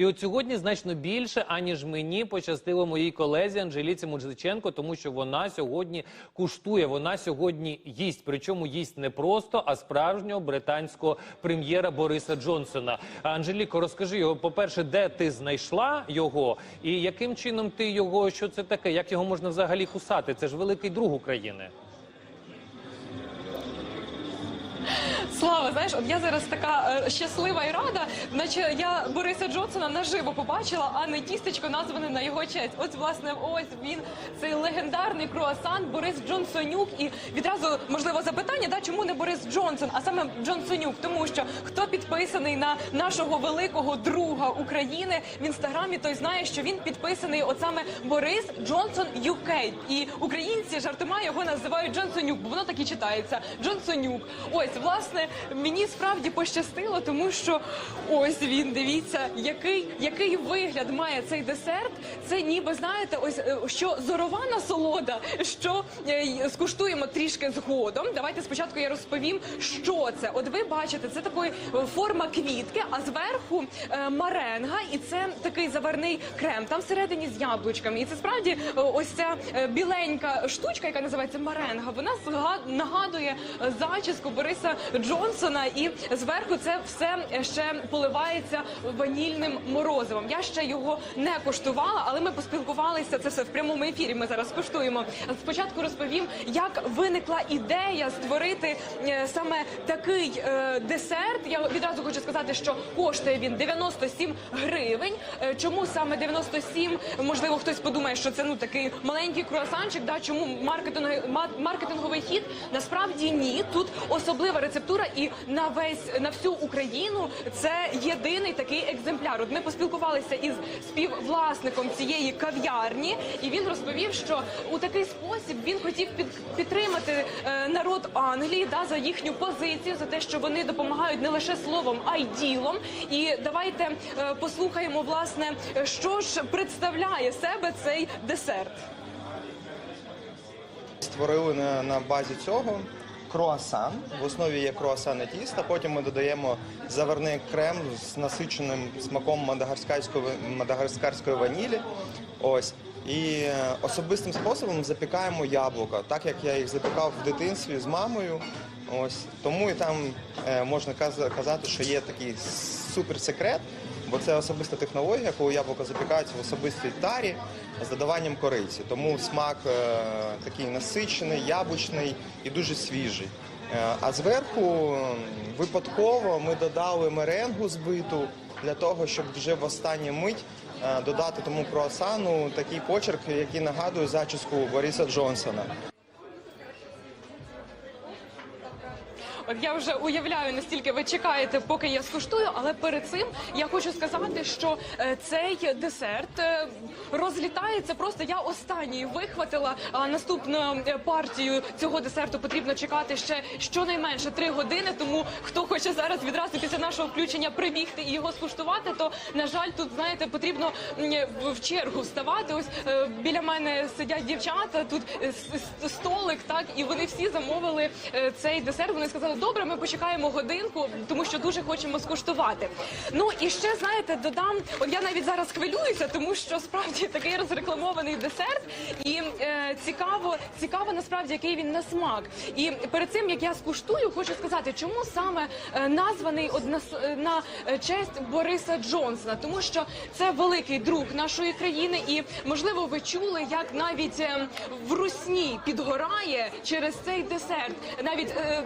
І от сьогодні значно більше, аніж мені пощастило моїй колезі Анжеліці Мужиченко, тому що вона сьогодні куштує, вона сьогодні їсть. Причому їсть не просто, а справжнього британського прем'єра Бориса Джонсона. Анжеліко, розкажи його, по-перше, де ти знайшла його, і яким чином ти його, що це таке, як його можна взагалі кусати? Це ж великий друг України. Знаєш, от я зараз така е, щаслива і рада, наче я Бориса Джонсона наживо побачила, а не тістечко назване на його честь. Ось власне, ось він цей легендарний круасан Борис Джонсонюк. І відразу можливо запитання, да чому не Борис Джонсон, а саме Джонсонюк? Тому що хто підписаний на нашого великого друга України в інстаграмі, той знає, що він підписаний от саме Борис Джонсон UK. І українці жартома його називають Джонсонюк, бо воно так і читається. Джонсонюк. Ось власне мені справді пощастило, тому що ось він дивіться, який, який вигляд має цей десерт. Це ніби знаєте, ось е, що зорова насолода, що е, скуштуємо трішки згодом. Давайте спочатку я розповім, що це. От ви бачите, це такої е, форма квітки, а зверху е, маренга, і це такий заварний крем. Там всередині з яблучками. І це справді е, ось ця біленька штучка, яка називається маренга. Вона нагадує зачіску Бориса Джонсона, і зверху це все ще поливається ванільним морозивом. Я ще його не коштувала, але ми поспілкувалися. Це все в прямому ефірі. Ми зараз коштуємо. Спочатку розповім, як виникла ідея створити е, саме такий е, десерт. Я відразу хочу сказати, що коштує він 97 гривень. Е, Чому саме 97? Можливо, хтось подумає, що це ну такий маленький круасанчик. Да, чому маркетинговий хід? Насправді ні. Тут особлива рецептура, і на весь на всю Україну це єдиний такий екземпляр. От ми поспілкувалися із співвласником цієї кав'ярні, і він розповів, що у такий спосіб він хотів під, підтримати е, народ Англії да, за їхню позицію, за те, що вони допомагають не лише словом, а й ділом. І давайте е, послухаємо, власне, що ж представляє себе цей десерт. Створили на, на базі цього круасан. В основі є круасане тіста. Потім ми додаємо заварний крем з насиченим смаком мадагаскарської, мадагаскарської ванілі. Ось. І е, особистим способом запікаємо яблука, так як я їх запікав в дитинстві з мамою. Ось тому і там е, можна казати, що є такий суперсекрет, бо це особиста технологія, коли яблука запікаються в особистій тарі з додаванням кориці. Тому смак е, такий насичений, яблучний і дуже свіжий. Е, а зверху випадково ми додали меренгу збиту для того, щоб вже в останню мить е, додати тому круасану такий почерк, який нагадує зачіску Бориса Джонсона. Я вже уявляю, настільки ви чекаєте, поки я скуштую, але перед цим я хочу сказати, що е, цей десерт е, розлітається. Просто я останній вихватила. Наступну е, партію цього десерту потрібно чекати ще щонайменше три години. Тому хто хоче зараз відразу після нашого включення прибігти і його скуштувати, то на жаль, тут знаєте, потрібно в- чергу вставати. Ось біля мене сидять дівчата. Тут столик, так і вони всі замовили цей десерт. Вони сказали, добре, ми почекаємо годинку, тому що дуже хочемо скуштувати. Ну і ще знаєте, додам. От я навіть зараз хвилююся, тому що справді такий розрекламований десерт, і е, цікаво, цікаво насправді, який він на смак. І перед цим як я скуштую, хочу сказати, чому саме е, названий от на, с- е, на честь Бориса Джонсона, тому що це великий друг нашої країни, і можливо ви чули, як навіть е, в Русні підгорає через цей десерт. Навіть е,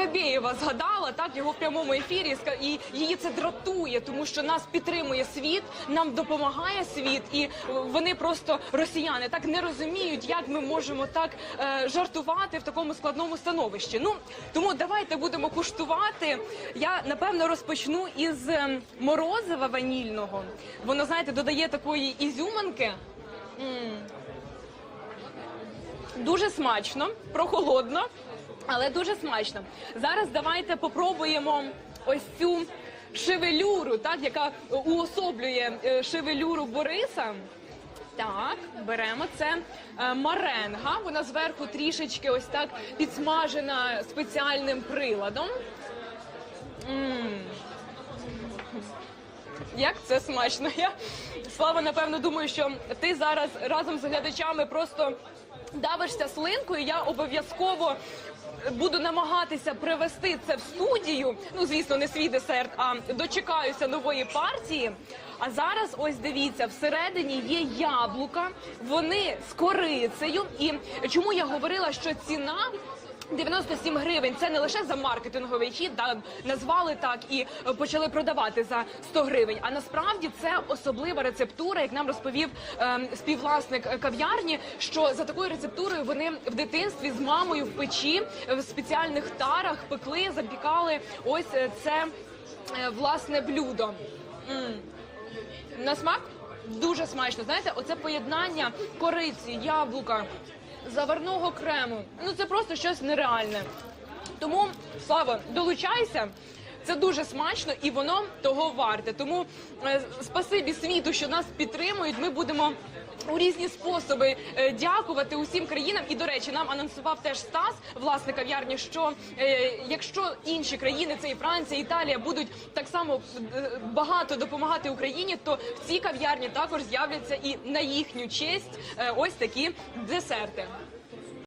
Скабєєва згадала так його в прямому ефірі. і її це дратує, тому що нас підтримує світ, нам допомагає світ, і е, вони просто росіяни так не розуміють, як ми можемо так е, жартувати в такому складному становищі. Ну тому давайте будемо куштувати. Я напевно розпочну із е, морозива ванільного. Воно знаєте, додає такої ізюманки. М. Дуже смачно, прохолодно, але дуже смачно. Зараз давайте попробуємо ось цю шевелюру, так, яка уособлює е, шевелюру Бориса. Так, беремо це е, маренга. Вона зверху трішечки ось так підсмажена спеціальним приладом. М. як це смачно. Я слава, напевно, думаю, що ти зараз разом з глядачами просто давишся слинкою. Я обов'язково. Буду намагатися привести це в студію. Ну, звісно, не свій десерт, а дочекаюся нової партії. А зараз, ось дивіться, всередині є яблука, вони з корицею. І чому я говорила, що ціна 97 гривень це не лише за маркетинговий хід, да, назвали так і е, почали продавати за 100 гривень. А насправді це особлива рецептура, як нам розповів ем, співвласник е, кав'ярні, що за такою рецептурою вони в дитинстві з мамою в печі е, в спеціальних тарах пекли, запікали ось е, це е, власне блюдо. М. На смак дуже смачно. Знаєте, оце поєднання кориці, яблука, заварного крему. Ну це просто щось нереальне. Тому Слава, долучайся. Це дуже смачно і воно того варте. Тому е, спасибі світу, що нас підтримують. Ми будемо. У різні способи е, дякувати усім країнам. І до речі, нам анонсував теж Стас, власник кав'ярні, що е, якщо інші країни, це і Франція, Італія, будуть так само багато допомагати Україні, то в цій кав'ярні також з'являться і на їхню честь ось такі десерти.